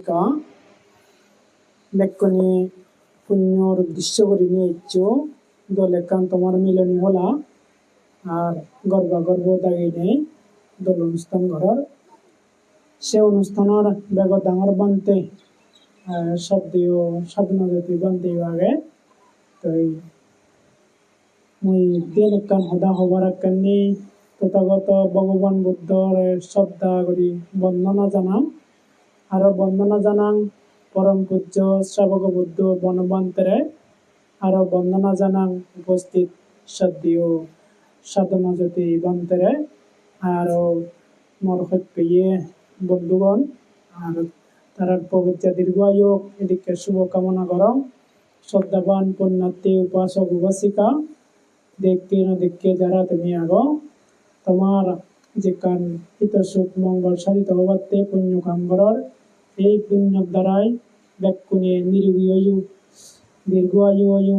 가 লেখনি পুণ্যর উদ্দেশ্য করে নিয়ে ইচ্ছু দলেকান তোমার মিলনী হলা আর গর্বা গর্ব দাগি নেই দল অনুষ্ঠান ঘরের সে অনুষ্ঠানের বেগ ডাঙর বানতে শব্দীয় স্বাধীন জাতি বানতে আগে তো মুই দিন একখান সদা হবার একখানি তথাগত ভগবান বুদ্ধর শ্রদ্ধা করি বন্দনা জানাম আর বন্দনা জানাং, পরম পূজ্য শ্রাবক বুদ্ধ বনবান্তরে। আর বন্দনা জানাং, উপস্থিত সদ্যীয় সাধনা জ্যোতি বান্তরে। আর মোর সত্যিয়ে বন্ধুগণ, আর তার পবিত্র দীর্ঘায়ু এদিকে শুভকামনা করম শ্রদ্ধাবান পুণ্যার্থী উপাসক উপাসিকা, দেখতে না দেখতে যারা তুমি আগো। তোমার যে কান হিত সুখ মঙ্গল সাধিত হবাতে পুণ্য কাম করার এই পুণ্যর দ্বারাই ব্যাকুণে নিরোগী আয়ু দীর্ঘ আয়ু আয়ু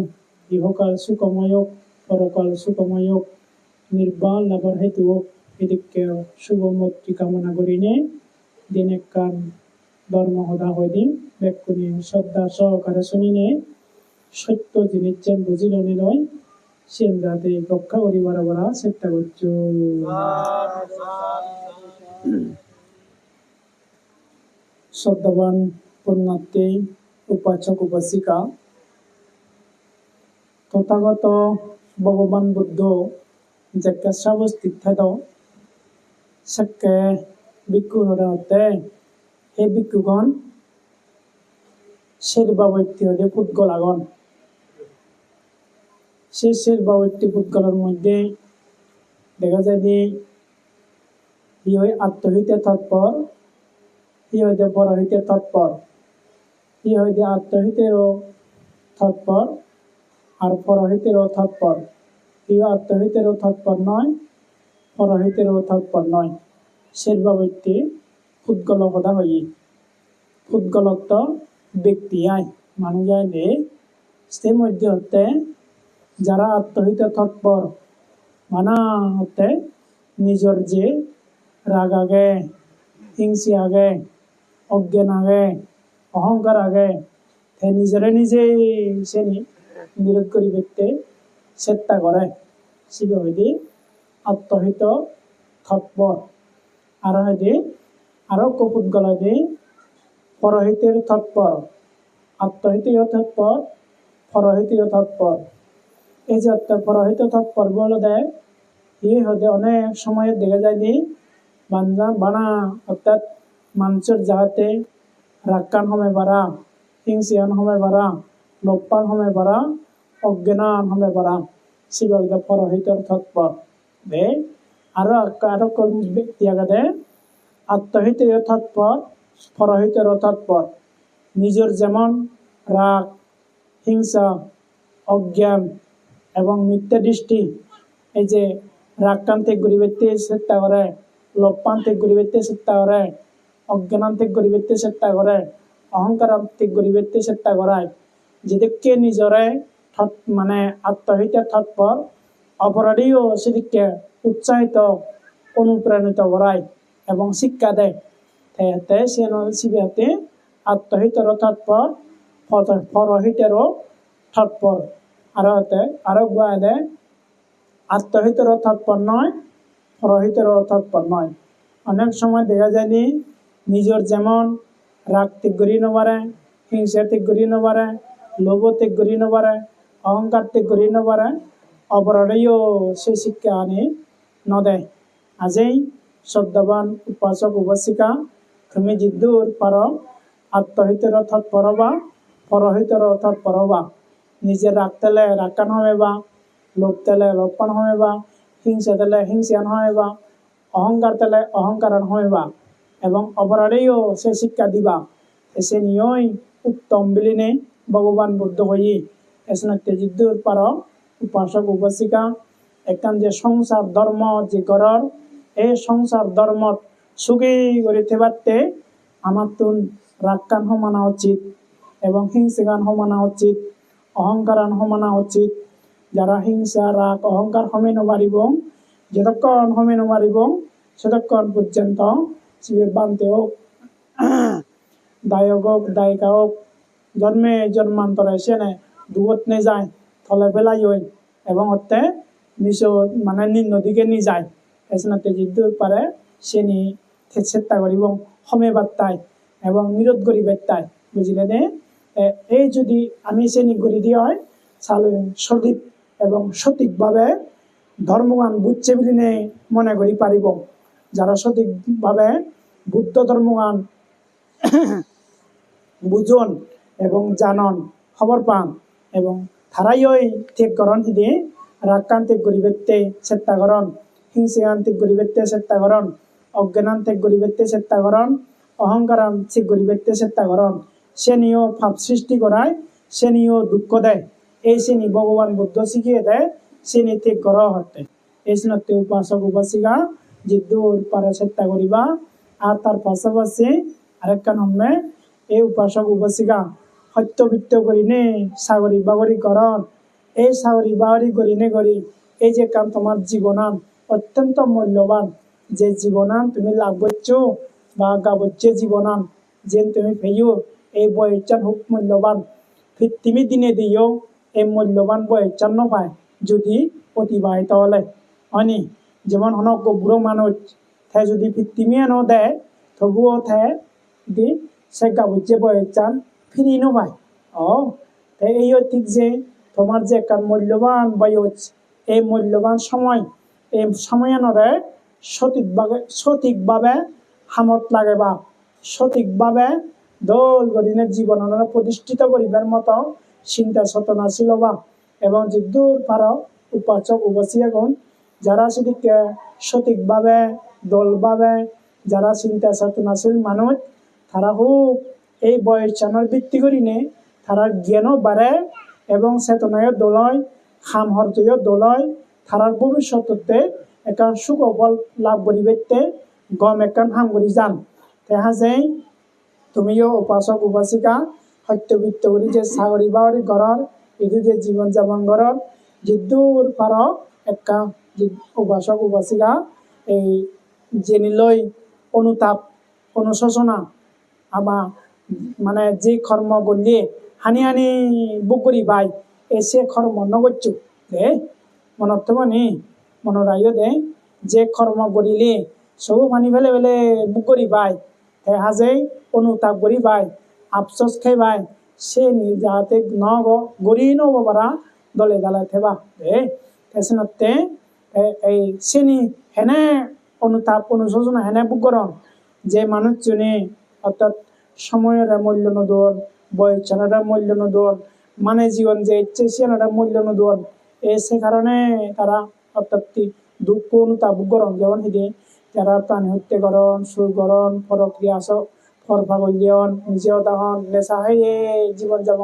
ইহকাল সুখময় পরকাল সুখময় নির্বাণ লাভের হেতু এদিকে শুভমূর্তি কামনা করিনে দিনে কান ধর্ম সদা হয়ে দিন ব্যাকুণে শ্রদ্ধা সহকারে শুনিনে সত্য জিনিস যেন বুঝিল নয় সে যাতে রক্ষা করিবার বলা চেষ্টা করছ শ্রদ্ধাবান পুণ্যার্থী, উপাসক, উপাসিকা। তথাগত ভগবান বুদ্ধ যাকে সাবস্থিত থাকো সাকে ভিক্ষু হতে সেই ভিক্ষুগণ শের বাবৈত্য হতে পুদ্গল আগন সে শের বাবৈত্য পুদ্গলের মধ্যে দেখা যায় যে আত্মহিতে তৎপর। ই হইতে পরহিতে তৎপর? ই হইতে আত্মহিতেরও তৎপর আর পরহিতেরও তৎপর? ই আত্মহিতেরও তৎপর নয় পরহিতেরও তৎপর নয়। শেরবাবৈত্যে ফুৎগল কথা হই ফুৎগলত্ব ব্যক্তি আয়, মানুষ আইলে সে মধ্যে হতে যারা আত্মহিত তৎপর, মানা হতে নিজের যে রাগ আগে, হিংসি আগে অজ্ঞান আগে অহংকার আগে সে নিজরে নিজে শ্রেণি বিরোধ করি ব্যক্তি চেষ্টা করে শিব হইদি আত্মহিত তৎপর আর হইদি আরও কপুত গলা দি পরহিতের তৎপর আত্মহিতীয় তৎপর পরহিতীয় তৎপর এই যে পরহিত তৎপর বলে দেয় এই হতে অনেক সময় দেখা যায় বানা অর্থাৎ মানুষের যাহাতে রাক্কান সময় বাড়া হিংসিয়ান সময় বাড়া লোপান সময় বাড়া অজ্ঞান সময় বাড়া শিবকে পরহিতর তৎপর দে আরও আরও ব্যক্তি আগে আত্মহিতীয় তৎপর পরহিতর তৎপর নিজের যেমন রাগ, হিংসা, অজ্ঞান এবং মিথ্যা দৃষ্টি, এই যে রাগকান্তিক গরিবেতে চেষ্টা করে লোপান্তিক গরিবেতে চেষ্টা করে অজ্ঞানান্তিক গরিবেতে চেষ্টা করে, অহংকারান্তিক গরিবেতে চেষ্টা করায়। যেদিকে নিজরে মানে আত্মহিতা তৎপর অপরাধীও সেদিকে উৎসাহিত, অনুপ্রাণিত করায় এবং শিক্ষা দেয়। সে শিবিয়াতে আত্মহিতর তৎপর পরহিতেরও তৎপর আরও আরও দেয় আত্মহিতর তৎপর নয়, পরহিতের তৎপর নয়। অনেক সময় দেখা যায়নি নিজের যেমন রাগ ত্যাগ করি নবারে হিংসা ত্যাগ করি নবারে লোভ ত্যাগ করি নবারে অহংকার ত্যাগ করি নবারে অপরাধীও সে শিক্ষা আনি নদেয় আজই শ্রদ্ধাবান উপাসক উপাসিকা, তুমি জিদ্দুর পার, আত্মহিতের তৎপর বা পরহিতের তৎপর বা নিজের রাগ তেলে রাগকান হবে লোভ তেলে লোপান হবে হিংসা তেলে হিংসান হয় বা অহংকার তেলে অহংকারণ হয় এবং অপরাধেও সে শিক্ষা দিবা। এসে নিয়ই উত্তম বিলিনে ভগবান বুদ্ধ হই এসে তেজিদ্দুর পার উপাসক উপাসিকা একখান যে সংসার ধর্ম যে গড়র এই সংসার ধর্ম সুখী করে থেবাতে আমার তুন রাগকান সমানা উচিত এবং হিংসিগান সমানা উচিত, অহংকারান সমানা উচিত। যারা হিংসা, রাগ, অহংকার সমেন পাৰিব যতক্ষণ সমেন পাৰিব ততক্ষণ পর্যন্ত শিবের বান্তেও দায়ক হোক দায়িকা হোক জন্মে জন্মান্তরে সেনে দূরত নে যায়, থলে পেলাই হয় এবং হতে নিচ মানে নিম্ন দিকে নি যায়। এসনাতে যিদুর পারে সে নি চেষ্টা করিব সমে বার্তায় এবং নিরোধ করি বার্তায় বুঝিলে নে? এই যদি আমি শ্রেণি করে দিয়া হয় তাহলে সঠিক এবং সঠিকভাবে ধর্মগান বুঝছে বলে মনে করি পারিব যারা সঠিকভাবে বুদ্ধ ধর্মগান বুঝন এবং জানন, খবর পান এবং তারাই ওই ঠিক করন হিদি রাগকান্তিক গরিবেত্তে চেষ্টা করন হিংসাকান্তিক গরিবেত্তে চেষ্টা করন, অজ্ঞানান্তিক গরিবেত্তে চেষ্টা করন, অহংকারান্তিক গরিবেত্তে চেষ্টা করন, সে নিয়েও ভাব সৃষ্টি করায়, সে নিয়েও দুঃখ দেয়। এই শ্রেণি ভগবান বুদ্ধ শিখিয়ে দেয় নি ঠিক করা হতে। এই শ্রেণীতে উপাসক, উপাসিকা জিদ্দুর পারা চেষ্টা করিবা। আর তার পাশাপাশি আরেকটা নামে এই উপাসক উপাসিকা সত্যবিত্ত কৰি নে চাকৰি বাকৰি কৰণ এই চাকৰি বাকৰি কৰি নে কৰি এই যে কাম তোমাৰ জীৱনান অত্যন্ত মূল্যৱান যে জীৱনান তুমি লাভ করছ বা গাবচ্ছে জীবনান যেন তুমি ফেইও এই বয়চান খুব মূল্যবান। পৃথিবী দিনে দিয়েও এই মূল্যবান বয়চান নপায় যদি অতিবাহিত হলে। হয়নি? যেমন হনক বুড়ো মানুষ, থে যদি পৃথিবীয়ে ন দেয় তবুও থে দি সে গাবচ্ছে বয়চান ফিরি নপায় ও তাই এই ঠিক যে তোমার যে একটা মূল্যবান বয়স, এই মূল্যবান সময়, এই সময়নরে সঠিকভাবে সঠিকভাবে হামত লাগে বা সঠিকভাবে দোল গরিনের জীবন প্রতিষ্ঠিত করিবার মতো চিন্তা চেতনা ছিল বা। এবং যে দূর পার উপাচক উপাসিয়াগুন যারা সেদিকে সঠিকভাবে, দলভাবে যারা চিন্তা চেতনাশীল মানুষ তারা খুব এই বয়স চানৰ ভিত্তি কৰি নে তারা জ্ঞানও বাঢ়ে এবং চেতনায় দলয় সামহর্যয় দলয় তারার ভবিষ্যততে একান সুখফল লাভ করিবেতে গম একান হাম কৰি যান তেহা যে তুমিও উপাসক, উপাসিকা, সত্যবিত্ত কৰি যে চাকৰি বাকৰি ঘৰৰ এইটো যে জীৱন যাপন ঘৰৰ যিদূৰ পাৰ একা যি- উপাসক, উপাসিকা, এই জেনিলৈ অনুতাপ, অনুশোচনা আমাৰ মানে যে কর্ম করলে হানি হানি বুকুরি বাই এসে কর্ম নগচ্ছু দে মনত থব নি মনত আইও দে, যে কর্ম করিলে সব মানি ফেলে ফেলে বুকুরি বাই হে হাজে অনুতাপ করি বাই আফসোস খাই বাই সে নি যাহাতে ন গড়ি নব দলে দালে থেবা দে তেসনতে এই সেনি হেনে অনুতাপ অনুশোচনা হেনে বুকরণ যে মানুষজনে অর্থাৎ সময়ের মূল্য নদন বয়সের মূল্য নদন মানে জীবন যে ইচ্ছে সেনার মূল্য নদন এ সে কারণে তারা অর্থাৎ দুঃখ অনুতাপ গরম যেমন হিদে যারা প্রাণী হত্যা করন সুর করন প্রক্রিয়া ফরফা করলিয়ন নিজেও তখন নেশা হয়ে জীবন যাপন